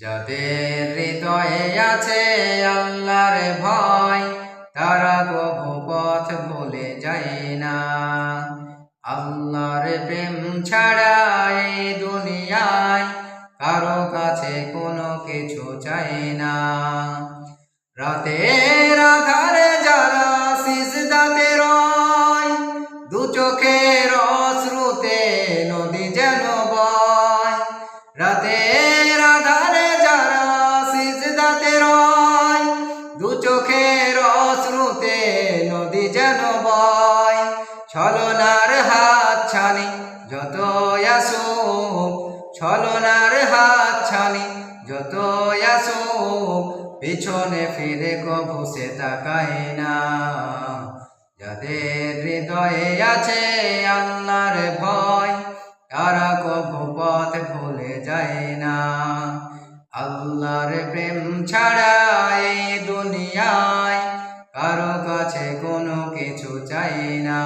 যাদের হৃদয়ে আছে আল্লাহর ভয়, তারা কবু পথ ভুলে যায় না। আল্লাহর প্রেম ছাড়া এই দুনিয়ায় কারও কাছে কোনো কিছু চাই না। রাতের আধারে যারা সিজদাতে রয়, দু চোখের যেন বয় ছলনার হাত ছানি যত আসুক, ছলনার হাত ছানি যত আসুক, পিছনে ফিরে কবু সে তাকায় না। যাদের হৃদয়ে আছে আল্লাহর ভয়, তারা কবু পথ ভুলে যায় না। আল্লাহর প্রেম ছাড়া এই দুনিয়ায় কারও কিছু চাই না